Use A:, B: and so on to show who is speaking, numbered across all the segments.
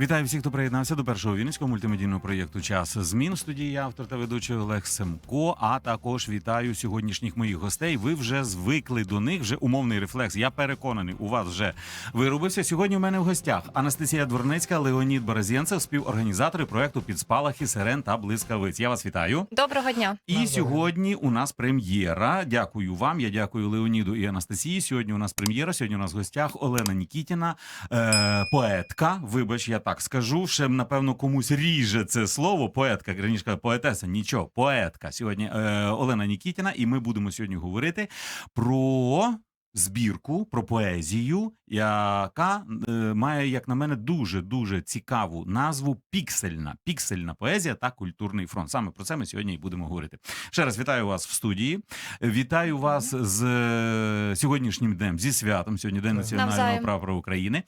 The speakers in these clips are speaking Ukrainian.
A: Вітаю всіх, хто приєднався до першого вінницького мультимедійного проєкту Час змін. В студії я, автор та ведучий Олег Семко. А також вітаю сьогоднішніх моїх гостей. Ви вже звикли до них. Вже умовний рефлекс. Я переконаний, у вас вже виробився. Сьогодні у мене в гостях Анастасія Дворницька, Леонід Борозєнцев, співорганізатори проекту Підспалахи, Сирен та Блискавиць. Я вас вітаю.
B: Доброго дня.
A: І сьогодні у нас прем'єра. Дякую вам. Я дякую Леоніду і Анастасії. Сьогодні у нас прем'єра. Сьогодні у нас в гостях Олена Нікітіна, е, поетка. Вибач, я так скажу. Ще напевно комусь ріже це слово. Поетка, раніше поетеса. Нічого, поетка. Сьогодні е, Олена Нікітіна, і ми будемо сьогодні говорити про. Збірку про поезію, яка е, має, як на мене, дуже дуже цікаву назву Піксельна. Піксельна поезія та культурний фронт. Саме про це ми сьогодні і будемо говорити. Ще раз вітаю вас в студії. Вітаю вас з е, сьогоднішнім днем, зі святом. Сьогодні день національного
B: Навзаєм.
A: прапора України.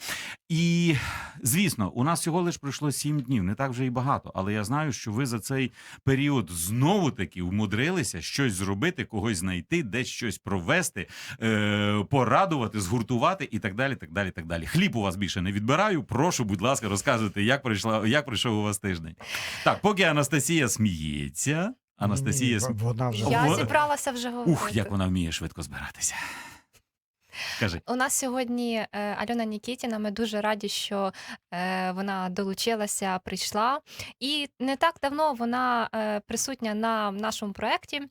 A: І звісно, у нас всього лиш пройшло сім днів. Не так вже і багато. Але я знаю, що ви за цей період знову таки умудрилися щось зробити, когось знайти, десь щось провести, е, порадувати, згуртувати і так далі. Так далі, так далі. Хліб у вас більше не відбираю. Прошу, будь ласка, розказуйте, як прийшла, як пройшов у вас тиждень. Так, поки Анастасія сміється. Анастасія
C: Ні,
A: см...
C: вона вже
B: Я зібралася вже говорити.
A: Ух, як вона вміє швидко збиратися. Кажи.
B: У нас сьогодні е, Альона Нікітіна. Ми дуже раді, що е, вона долучилася, прийшла. І не так давно вона е, присутня на нашому проєкті.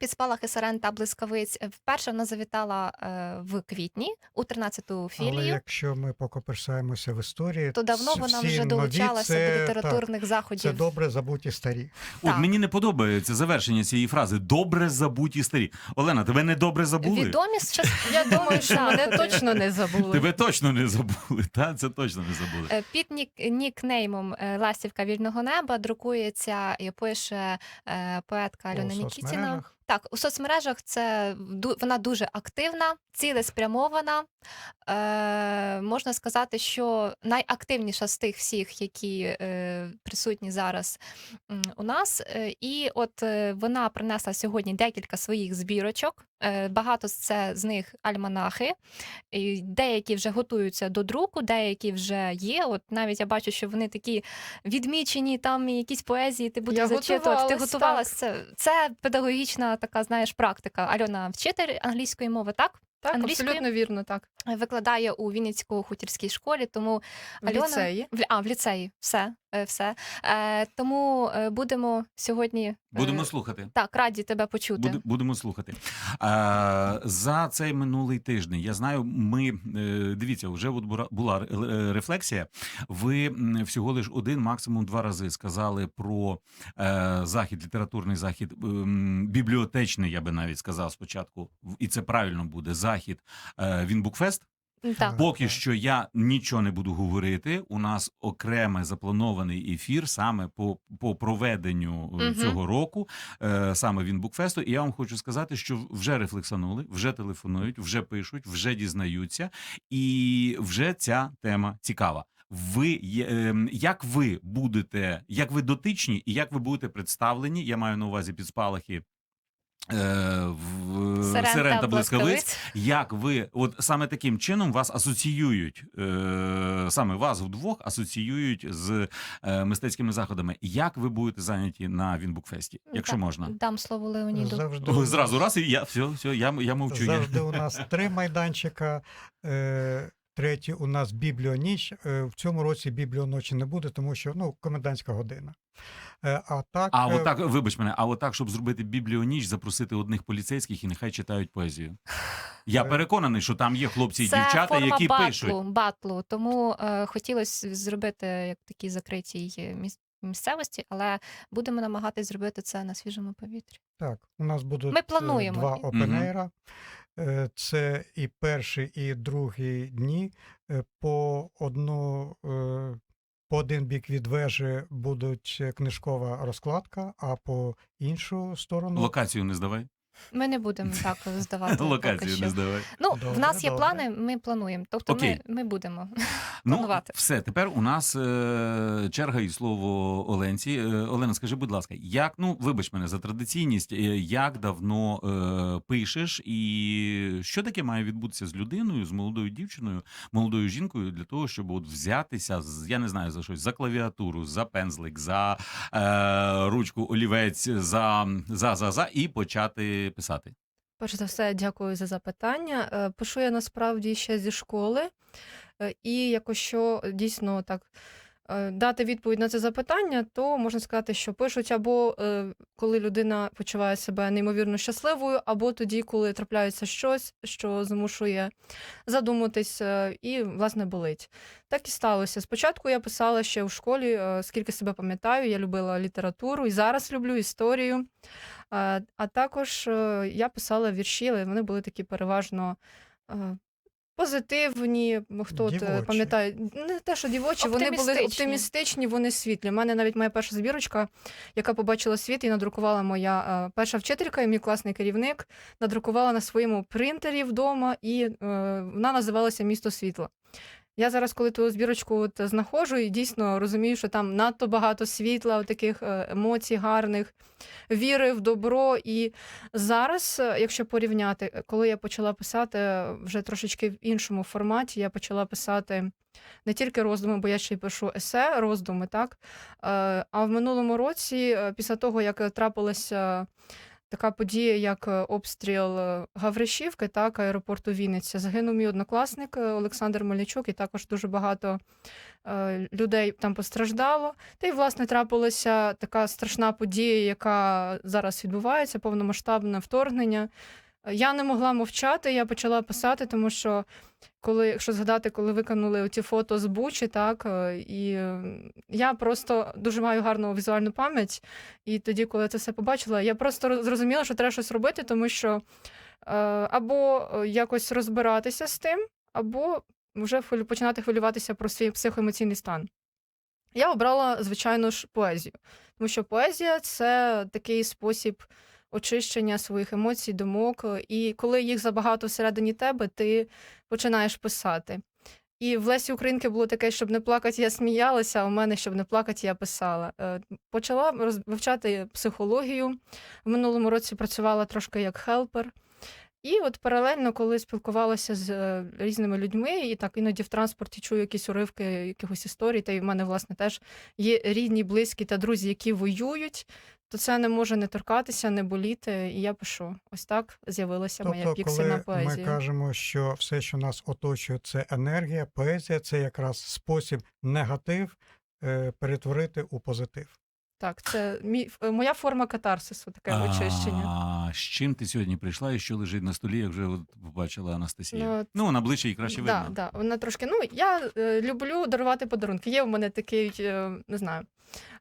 B: Під спалахи сирен та блискавиць. Вперше вона завітала е, в квітні у 13-ту
C: Але якщо ми покоперсаємося в історії,
B: То давно вона вже долучалася
C: це,
B: до літературних
C: Так,
B: заходів.
C: це добре забуті старі.
A: От мені не подобається завершення цієї фрази добре забуті старі. Олена, тебе не добре забули?
B: Відомі.
D: Я думаю, що мене точно не забули.
A: Тебе точно не забули, та це точно не забули.
B: Е, Під нік, нікнеймом е, Ластівка вільного неба друкується і пише е, поетка Альона Нікітіна. Так, у соцмережах це вона дуже активна, цілеспрямована. Е, можна сказати, що найактивніша з тих всіх, які е, присутні зараз у нас. Е, і от е, вона принесла сьогодні декілька своїх збірочок. Е, багато з це з них альманахи. І деякі вже готуються до друку, деякі вже є. От навіть я бачу, що вони такі відмічені, там якісь поезії, ти будеш
D: Я
B: зачитувати. Ти
D: готувалась.
B: Це, це педагогічна така, знаєш, практика. Альона вчитель англійської мови, так?
D: Так,
B: англійською?
D: абсолютно вірно, так.
B: Викладає у Вінницько-хутірській школі, тому
D: В
B: Альона
D: ліцеї.
B: в, а, в ліцеї, все. е, все. Е, тому е, будемо сьогодні е,
A: Будемо слухати.
B: так, раді тебе почути.
A: Буде, будемо слухати. А, за цей минулий тиждень я знаю, ми е, дивіться, вже от була рефлексія. Ви всього лиш один, максимум два рази сказали про е, захід, літературний захід, бібліотечний, я би навіть сказав спочатку, і це правильно буде захід. Е, він букфест.
B: Так.
A: Поки що я нічого не буду говорити. У нас окреме запланований ефір саме по, по проведенню
B: Мгм.
A: цього року, е, саме він букфесту. І я вам хочу сказати, що вже рефлексанули, вже телефонують, вже пишуть, вже дізнаються, і вже ця тема цікава. Ви ем, як ви будете, як ви дотичні і як ви будете представлені? Я маю на увазі підспалахи. Е, в
B: Сирен
A: сирен
B: та
A: блискавиць.
B: блискавиць.
A: Як ви, от саме таким чином вас асоціюють, е, саме вас вдвох асоціюють з е, мистецькими заходами. Як ви будете зайняті на Вінбукфесті, якщо можна?
B: Дам слово Леоніду.
C: Завжди,
A: О, Зразу раз і я все, все, я, я мовчу. Я.
C: завжди у нас три майданчика. Е, Третій у нас бібліоніч. Е, В цьому році бібліоночі не буде, тому що ну, комендантська година. Е, А так,
A: А
C: е,
A: отак, вибач мене, а отак, щоб зробити бібліоніч, запросити одних поліцейських і нехай читають поезію. Я переконаний, що там є хлопці і
B: Це
A: дівчата,
B: форма
A: які
B: батлу,
A: пишуть.
B: батлу. Тому е, хотілося зробити як такій закритій е, міс- місцевості, але будемо намагатись зробити це на свіжому повітрі.
C: Так, у нас будуть
B: Ми плануємо.
C: два опенейра. Е, Це і перший, і другий дні. Е, По одну. е, По один бік від вежі будуть е, книжкова розкладка, а по іншу сторону
A: Локацію не здавай.
B: Ми не будемо так здавати. поки
A: Локацію
B: що.
A: не здавай.
B: Ну,
C: Добре,
B: в нас є
C: добре.
B: плани, ми плануємо. Тобто ми, ми будемо.
A: Ну,
B: планувати.
A: все, тепер у нас е, черга і слово Оленці. Е, Олена, скажи, будь ласка, як, ну, вибач мене за традиційність, е, як давно е, пишеш, і що таке має відбутися з людиною, з молодою дівчиною, молодою жінкою для того, щоб от взятися з, я не знаю, за щось, за клавіатуру, за пензлик, за е, ручку, олівець, за, за, за, за, і почати писати.
D: Перш за все, дякую за запитання. Е, Пишу я насправді ще зі школи, Е, і якщо дійсно так дати відповідь на це запитання, то можна сказати, що пишуть або е, коли людина почуває себе неймовірно щасливою, або тоді, коли трапляється щось, що змушує задуматись е, і, власне, болить. Так і сталося. Спочатку я писала ще в школі, е, скільки себе пам'ятаю, я любила літературу і зараз люблю історію. А, також е, я писала вірші, але вони були такі переважно е, позитивні. Хто е,
C: Дівочі.
D: пам'ятає, не те, що дівочі, вони були
B: Оптимістичні.
D: оптимістичні, вони світлі. У мене навіть моя перша збірочка, яка побачила світ і надрукувала моя е, перша вчителька і мій класний керівник, надрукувала на своєму принтері вдома, і е, вона називалася Місто світла. Я зараз, коли ту збірочку от знаходжу, і дійсно розумію, що там надто багато світла, таких е, емоцій гарних, віри в добро. І зараз, е, якщо порівняти, е, коли я почала писати е, вже трошечки в іншому форматі, я почала писати не тільки роздуми, бо я ще й пишу есе, роздуми, так. Е, А в минулому році, е, після того, як е, трапилася така подія, як е, обстріл е, Гавришівки, так, аеропорту Вінниця. Загинув мій однокласник е, Олександр Малячук, і також дуже багато людей там постраждало. Та й, власне, трапилася така страшна подія, яка зараз відбувається, повномасштабне вторгнення. Я не могла мовчати, я почала писати, тому що коли, якщо згадати, коли викинули ті фото з Бучі, так е, і я просто дуже маю гарну візуальну пам'ять. І тоді, коли я це все побачила, я просто зрозуміла, що треба щось робити, тому що е, або е, якось розбиратися з тим, або вже починати хвилюватися про свій психоемоційний стан. Я обрала, звичайно ж, поезію, тому що поезія це такий спосіб очищення своїх емоцій, думок. І коли їх забагато всередині тебе, ти починаєш писати. І в Лесі Українки було таке, щоб не плакати, я сміялася, а у мене, щоб не плакати, я писала. Е, Почала вивчати психологію. В минулому році працювала трошки як хелпер. І от паралельно, коли спілкувалася з е, різними людьми, і так іноді в транспорті чую якісь уривки якихось історій, та й в мене, власне, теж є рідні, близькі та друзі, які воюють, то це не може не торкатися, не боліти. І я пишу. Ось так з'явилася моя
C: Тобто,
D: піксельна
C: коли ми кажемо, що все, що нас оточує, це енергія, поезія це якраз спосіб негатив е, перетворити у позитив.
D: Так, це мій, е, моя форма катарсису, таке очищення.
A: А з чим ти сьогодні прийшла і що лежить на столі, як вже от побачила Анастасія?
D: Ну,
A: Ну, на обличчі її краще
D: Да,
A: видно.
D: да, вона трошки. Ну, я е, люблю дарувати подарунки. Є в мене такий, е, не знаю,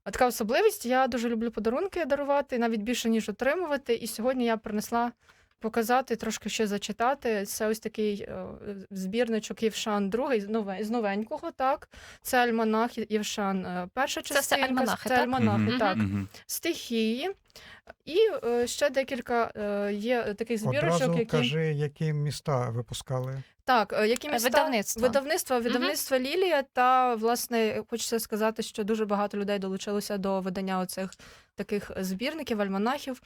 D: така особливість. Я дуже люблю подарунки дарувати, навіть більше, ніж отримувати. І сьогодні я принесла показати, трошки ще зачитати. Це ось такий е, збірничок Євшан другий з нове- з новенького, так. Це альманах Євшан. е, Перша
B: Це все альманахи,
D: це
B: так?
D: альманахи,
A: Мгм.
D: так.
A: Мгм.
D: Стихії. І е, ще декілька е, є таких збірочок,
C: Одразу
D: які.
C: кажи, які міста випускали.
D: Так, е, які
B: Е,
D: міста?
B: видавництва.
D: Видавництво, видавництво Лілія, та власне хочеться сказати, що дуже багато людей долучилося до видання оцих таких збірників, альманахів.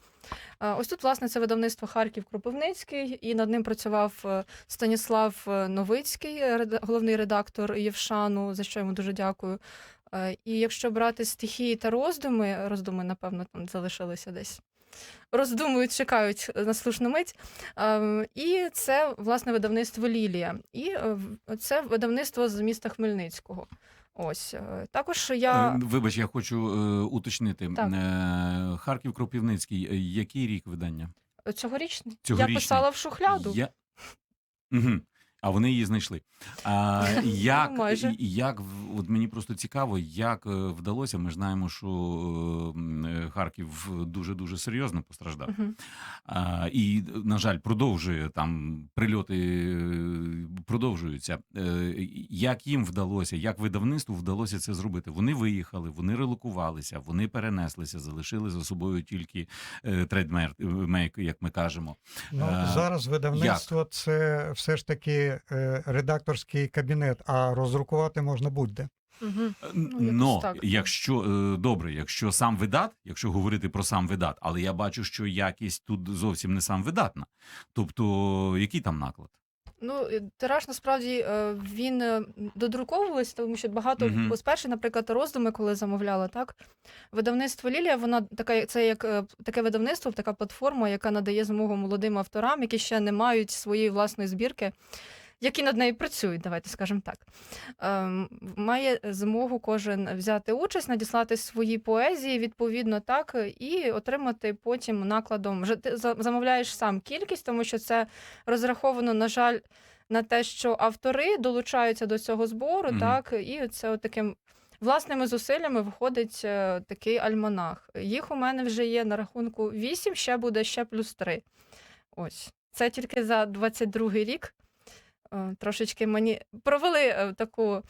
D: Е, Ось тут, власне, це видавництво Харків Кропивницький, і над ним працював е, Станіслав е, Новицький, реда- головний редактор Євшану, за що йому дуже дякую. Е, І якщо брати стихії та роздуми, роздуми, напевно, там залишилися десь. Роздумують, чекають на слушну мить. Ем, І це власне видавництво Лілія. І е, це видавництво з міста Хмельницького. Ось е, також я
A: Е, Вибач, я хочу е, уточнити.
D: Так.
A: Е, Харків Кропивницький. е, Який рік видання?
D: цьогорічний я писала в шухляду.
A: Я... Угу. А вони її знайшли. А, як,
D: Ну, майже.
A: як от мені просто цікаво, як е, вдалося. Ми ж знаємо, що е, Харків дуже дуже серйозно постраждав. А, і, на жаль, продовжує там прильоти е, продовжуються. Як їм вдалося, як видавництву вдалося це зробити? Вони виїхали, вони релокувалися, вони перенеслися, залишили за собою тільки трейдмейк, як ми кажемо.
C: Ну, зараз видавництво це все ж таки є е, редакторський кабінет, а роздрукувати можна будь-де.
D: Угу.
A: Ну,
D: так.
A: якщо е, добре, якщо сам видат, якщо говорити про сам видат, але я бачу, що якість тут зовсім не сам видатна. Тобто, який там наклад?
D: Ну, тираж насправді е, він е, додруковувався, тому що багато mm перші, наприклад, роздуми, коли замовляла, так видавництво Лілія, вона така, це як е, таке видавництво, така платформа, яка надає змогу молодим авторам, які ще не мають своєї власної збірки. Які над нею працюють, давайте скажемо так. Ем, має змогу кожен взяти участь, надіслати свої поезії, відповідно, так, і отримати потім накладом. Вже ти замовляєш сам кількість, тому що це розраховано, на жаль, на те, що автори долучаються до цього збору,
A: Мгм.
D: так, і це от таким власними зусиллями виходить е, такий альманах. Їх у мене вже є на рахунку 8, ще буде ще плюс 3. Ось. Це тільки за 22 рік. Е, Трошечки мені провели е, таку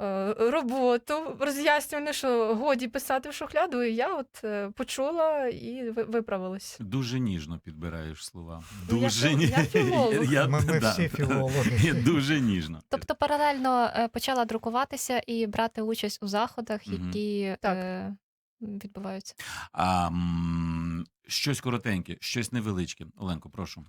D: е, роботу роз'яснювальну, що годі писати в шухляду, і я от почула і виправилась.
A: Дуже ніжно підбираєш слова.
D: Ну, я
A: Дуже ні-
D: я філолог.
A: Я-
C: Ми, ми
A: да.
C: всі філологи.
A: Дуже ніжно.
B: Тобто паралельно почала друкуватися і брати участь у заходах, які
D: Так.
B: е, відбуваються.
A: А, м, щось коротеньке, щось невеличке. Оленко, прошу.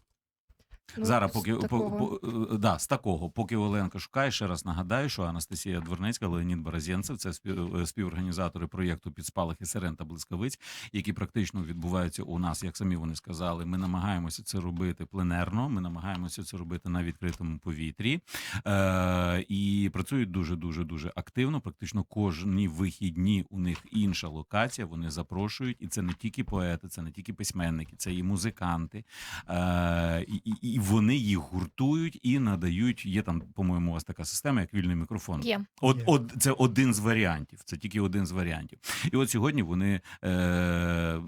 D: Ну,
A: Зараз,
D: з
A: поки по,
D: такого.
A: по, е, да, з такого, поки Оленка шукає, ще раз нагадаю, що Анастасія Дворнецька, Леонід Баразєнцев, це спів, е, співорганізатори проєкту «Підспалахи сирен та блискавиць, які практично відбуваються у нас, як самі вони сказали. Ми намагаємося це робити пленерно, ми намагаємося це робити на відкритому повітрі. Е, і працюють дуже дуже дуже активно. Практично кожні вихідні у них інша локація. Вони запрошують, і це не тільки поети, це не тільки письменники, це і музиканти. Е, і, і вони їх гуртують і надають. Є там, по-моєму, у вас така система, як вільний мікрофон.
B: Є.
A: От,
C: Є.
A: от це один з варіантів. Це тільки один з варіантів. І от сьогодні вони е,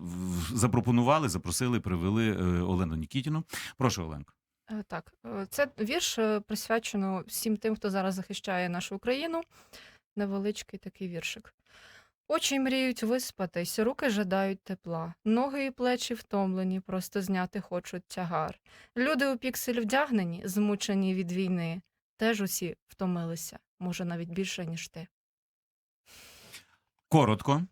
A: запропонували, запросили, привели е, Олену Нікітіну. Прошу, Оленко.
D: Е, Так, е, це вірш присвячено всім тим, хто зараз захищає нашу Україну. Невеличкий такий віршик. Очі мріють виспатись, руки жадають тепла, ноги і плечі втомлені, просто зняти хочуть тягар. Люди у піксель вдягнені, змучені від війни, теж усі втомилися, може навіть більше, ніж ти.
A: Коротко,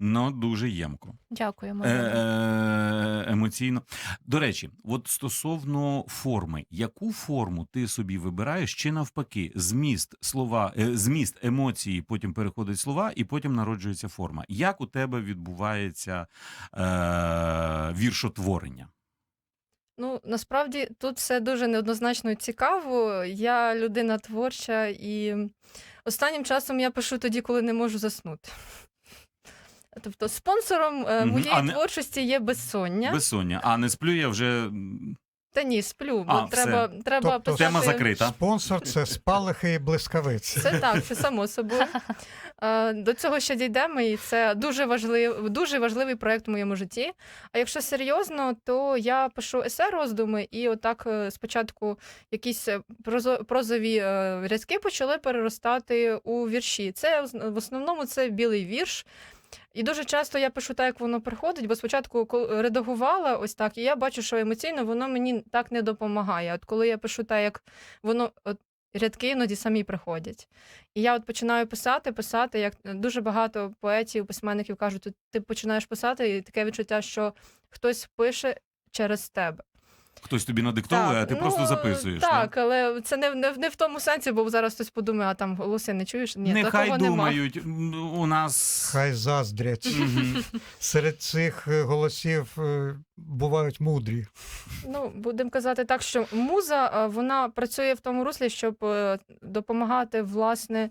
A: але дуже ємко.
B: Дякуємо.
A: Е, е, емоційно. До речі, от стосовно форми, яку форму ти собі вибираєш, чи навпаки, зміст слова, е, зміст емоції, потім переходить слова, і потім народжується форма. Як у тебе відбувається е, віршотворення?
D: Ну, насправді тут все дуже неоднозначно і цікаво. Я людина творча, і останнім часом я пишу тоді, коли не можу заснути. Тобто спонсором е,
A: Мгм.
D: моєї
A: А не-
D: творчості є безсоння.
A: Безсоння. А не сплю я вже
D: Та ні, сплю, бо
A: А, все.
D: треба, треба
C: Тобто
D: писати...
A: тема закрита.
C: Спонсор це спалахи і блискавиці.
D: Це так, це само собою. Е, До цього ще дійдемо, і це дуже важливий, дуже важливий проєкт в моєму житті. А якщо серйозно, то я пишу есе роздуми, і отак е, спочатку якісь е, прозо- прозові е, рядки почали переростати у вірші. Це в основному це білий вірш. І дуже часто я пишу так, як воно приходить, бо спочатку редагувала ось так, і я бачу, що емоційно воно мені так не допомагає. От коли я пишу так, як воно от, рядки іноді самі приходять. І я от починаю писати, писати, як дуже багато поетів, письменників кажуть, ти починаєш писати, і таке відчуття, що хтось пише через тебе.
A: Хтось тобі надиктовує, а ти
D: ну,
A: просто записуєш.
D: Так, але це не, не, не в тому сенсі, бо зараз хтось подумає, а там голоси не чуєш. Ні,
A: Нехай
D: такого
A: думають, м, у нас.
C: Хай заздрять. Серед цих е, голосів е, бувають мудрі.
D: Ну, будемо казати так, що муза е, вона працює в тому руслі, щоб допомагати, власне,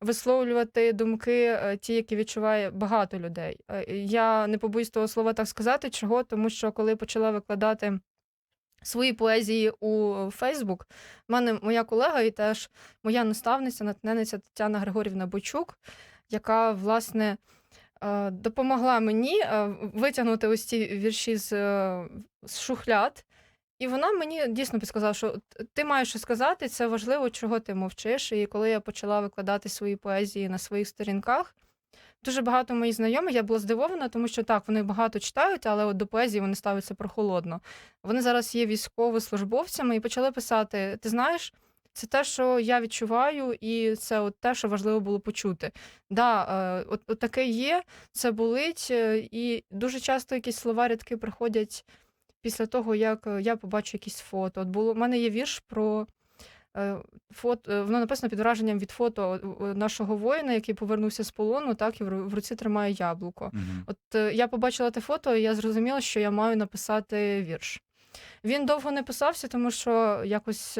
D: висловлювати думки, ті, які відчуває багато людей. Я не побоюсь того слова так сказати. Чого? Тому що коли почала викладати свої поезії у Фейсбук, в мене моя колега і теж моя наставниця, натхненниця Тетяна Григорівна Бочук, яка, власне, е, допомогла мені е, витягнути ось ці вірші з, е, з шухляд. І вона мені дійсно підсказала, що ти маєш що сказати, це важливо, чого ти мовчиш. І коли я почала викладати свої поезії на своїх сторінках, дуже багато моїх знайомих, я була здивована, тому що так, вони багато читають, але от до поезії вони ставляться прохолодно. Вони зараз є військовослужбовцями і почали писати: ти знаєш, це те, що я відчуваю, і це от те, що важливо було почути. Да, е, от, от таке є, це болить, е, і дуже часто якісь слова рядки приходять після того, як е, я побачу якісь фото. От було, у мене є вірш про. Е, Фото, е, воно написано під враженням від фото е, нашого воїна, який повернувся з полону, так і в руці тримає яблуко.
A: Угу.
D: От я побачила те фото, і я зрозуміла, що я маю написати вірш. Він довго не писався, тому що якось,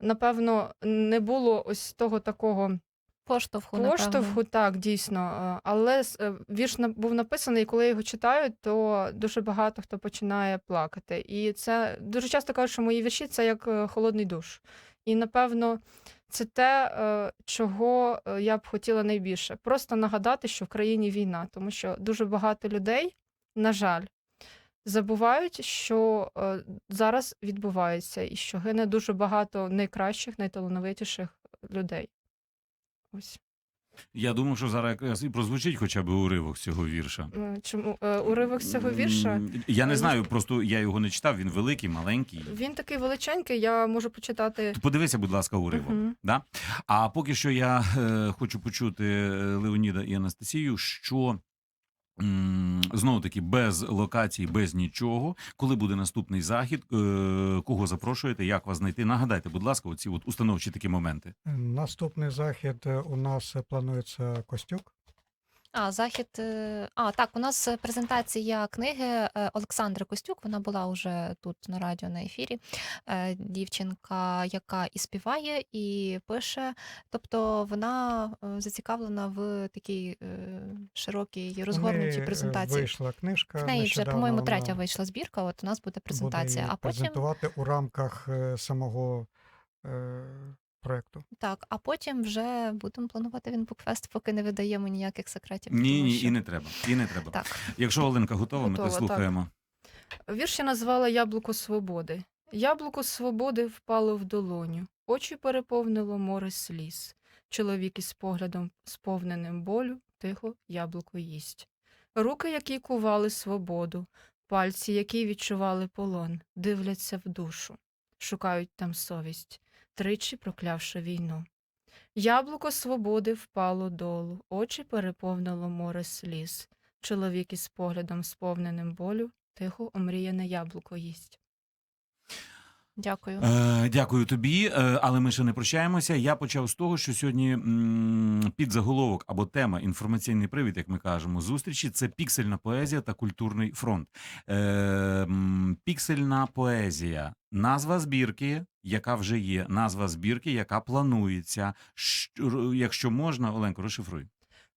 D: напевно, не було ось того такого
B: Поштовху,
D: поштовху,
B: напевно.
D: так, дійсно. Е, Але е, вірш був написаний, і коли я його читаю, то дуже багато хто починає плакати. І це дуже часто кажуть, що мої вірші це як е, холодний душ. І напевно, це те, чого я б хотіла найбільше. Просто нагадати, що в країні війна, тому що дуже багато людей, на жаль, забувають, що зараз відбувається, і що гине дуже багато найкращих, найталановитіших людей. Ось.
A: Я думав, що зараз якраз і прозвучить хоча б уривок цього вірша.
D: Чому е, уривок з цього вірша?
A: Я не
D: Е,
A: знаю, просто я його не читав, він великий, маленький.
D: Він такий величенький, я можу почитати.
A: Подивися, будь ласка, уривок.
D: Угу.
A: Да? А поки що я е, хочу почути е, Леоніда і Анастасію, що знову таки без локацій, без нічого. Коли буде наступний захід, е, кого запрошуєте, як вас знайти? Нагадайте, будь ласка, оці от установчі такі моменти.
C: Наступний захід е, у нас е, планується Костюк.
B: А, захід. е, А, так, у нас е, презентація книги е, Олександри Костюк. Вона була вже тут на радіо на ефірі. Е, Дівчинка, яка і співає, і пише. Тобто вона е, зацікавлена в такій е, широкій розгорнутій
C: неї, е,
B: презентації.
C: Вийшла книжка.
B: В неї вже,
C: нещодавно
B: по-моєму,
C: вона
B: третя вийшла збірка. От у нас буде презентація.
C: Буде
B: а потім
C: презентувати у рамках е, самого е, проекту.
B: так, а потім вже будемо планувати він букфест, поки не видаємо ніяких секретів.
A: Ні,
B: тому
A: ні,
B: що-
A: і не треба. І не треба.
B: Так.
A: Якщо Оленка готова, ми
D: Готова,
A: тебе
D: так.
A: слухаємо.
D: Вірш я назвала Яблуко свободи. Яблуко свободи впало в долоню, очі переповнило море сліз. Чоловік із поглядом, сповненим болю, тихо яблуко їсть. Руки, які кували свободу, пальці, які відчували полон, дивляться в душу, шукають там совість, тричі проклявши війну. Яблуко свободи впало долу, очі переповнило море сліз. Чоловік із поглядом, сповненим болю, тихо омріяне яблуко їсть.
B: Дякую.
A: Е, дякую тобі, е, але ми ще не прощаємося. Я почав з того, що сьогодні м, під заголовок або тема інформаційний привід, як ми кажемо, зустрічі це піксельна поезія та культурний фронт. Е, м, піксельна поезія, назва збірки, яка вже є, назва збірки, яка планується. Щ- Якщо можна, Оленко, розшифруй.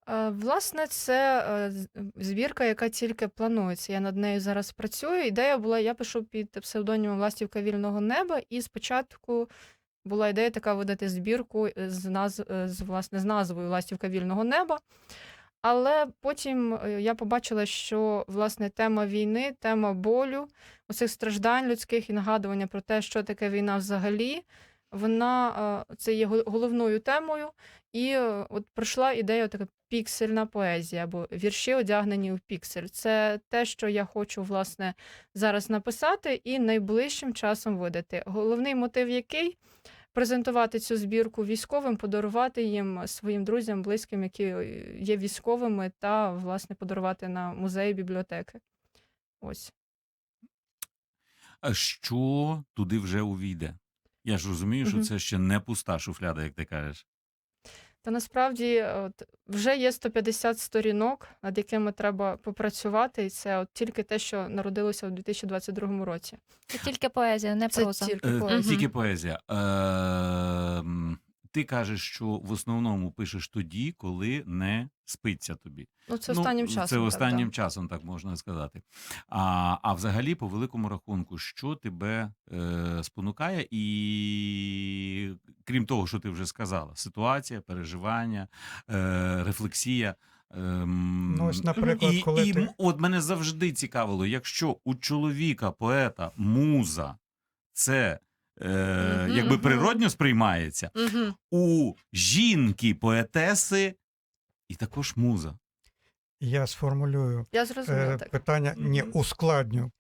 D: Е, Власне, це е, збірка, яка тільки планується. Я над нею зараз працюю. Ідея була, я пишу під псевдонімом Ластівка вільного неба, і спочатку була ідея така видати збірку з наз... е, з, власне, з назвою Ластівка вільного неба. Але потім е, я побачила, що власне тема війни, тема болю, оцих страждань людських і нагадування про те, що таке війна взагалі, вона е, це є головною темою. І е, от прийшла ідея така піксельна поезія або вірші одягнені у піксель. Це те, що я хочу власне зараз написати і найближчим часом видати. Головний мотив який презентувати цю збірку військовим, подарувати їм своїм друзям, близьким, які е, є військовими, та власне подарувати на музеї бібліотеки. Ось.
A: А що туди вже увійде? Я ж розумію, що
D: Мгм.
A: це ще не пуста шуфляда, як ти кажеш.
D: Та насправді от, вже є 150 сторінок, над якими треба попрацювати, і це от тільки те, що народилося у 2022 році.
B: Це тільки поезія, не
D: Це
B: проза.
D: тільки
A: Е,
D: поезія.
A: Тільки поезія. Е, м, ти кажеш, що в основному пишеш тоді, коли не спиться тобі.
D: Ну, це останнім
A: ну,
D: часом.
A: Це останнім
D: да.
A: часом, так можна сказати. А, а взагалі, по великому рахунку, що тебе е, спонукає, і крім того, що ти вже сказала, ситуація, переживання, е, рефлексія. ем,
C: Ну, ось, наприклад,
A: і,
C: коли
A: і
C: ти-
A: от мене завжди цікавило, якщо у чоловіка, поета, муза це е,
D: Мгм,
A: якби природньо сприймається,
D: Мгм.
A: у жінки, поетеси і також муза.
C: Я сформулюю
D: Я зрозуміла
C: е,
D: так.
C: питання, ні, ускладню.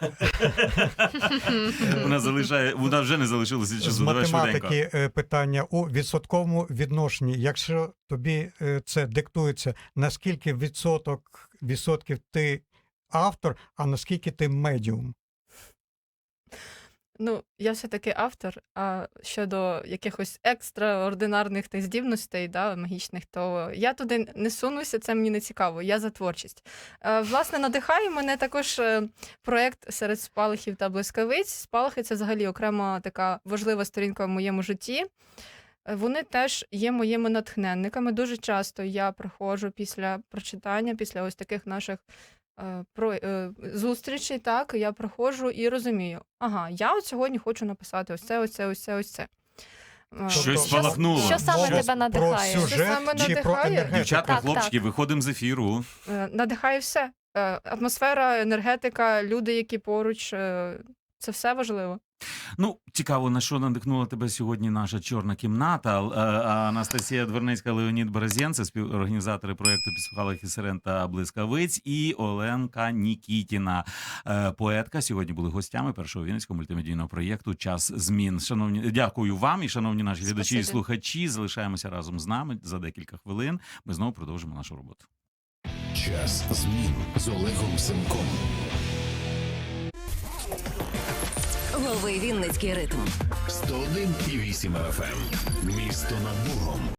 A: Вона залишає, вона вже не залишилася
C: З
A: часу. Швиденько.
C: математики е, питання у відсотковому відношенні. Якщо тобі е, це диктується, наскільки відсоток відсотків ти автор, а наскільки ти медіум?
D: Ну, я все-таки автор, а щодо якихось екстраординарних тих здібностей, да, магічних, то я туди не сунуся, це мені не цікаво. Я за творчість. Е, власне, надихає мене також е, проект серед спалахів та блискавиць. Спалахи це взагалі окрема така важлива сторінка в моєму житті. Е, Вони теж є моїми натхненниками. Дуже часто я приходжу після прочитання, після ось таких наших е, про, е, зустрічей, так, я приходжу і розумію, ага, я от сьогодні хочу написати ось це, ось це, ось це, ось це. Е,
A: Щось
B: Що-
A: спалахнуло.
B: що саме
A: Щось-
B: тебе надихає?
C: Про
D: Що
C: сюжет
D: саме
C: чи про
D: надихає?
C: енергетику?
A: Дівчатка,
B: Так,
A: хлопчики, виходимо з ефіру.
D: Е, Надихає все. Е, Атмосфера, енергетика, люди, які поруч, е, це все важливо.
A: Ну, цікаво, на що надихнула тебе сьогодні наша чорна кімната. Е, Анастасія Дверницька, Леонід Березєн, співорганізатори проєкту «Психологи сирен та блискавиць, і Оленка Нікітіна, е, поетка. Сьогодні були гостями першого вінницького мультимедійного проєкту Час змін. Шановні, дякую вам і шановні наші глядачі і
B: Спасибі.
A: слухачі. Залишаємося разом з нами за декілька хвилин. Ми знову продовжимо нашу роботу.
E: Час змін з Олегом Семком.
F: Лови Вінницький ритм.
E: 101,8 FM. Місто над Богом.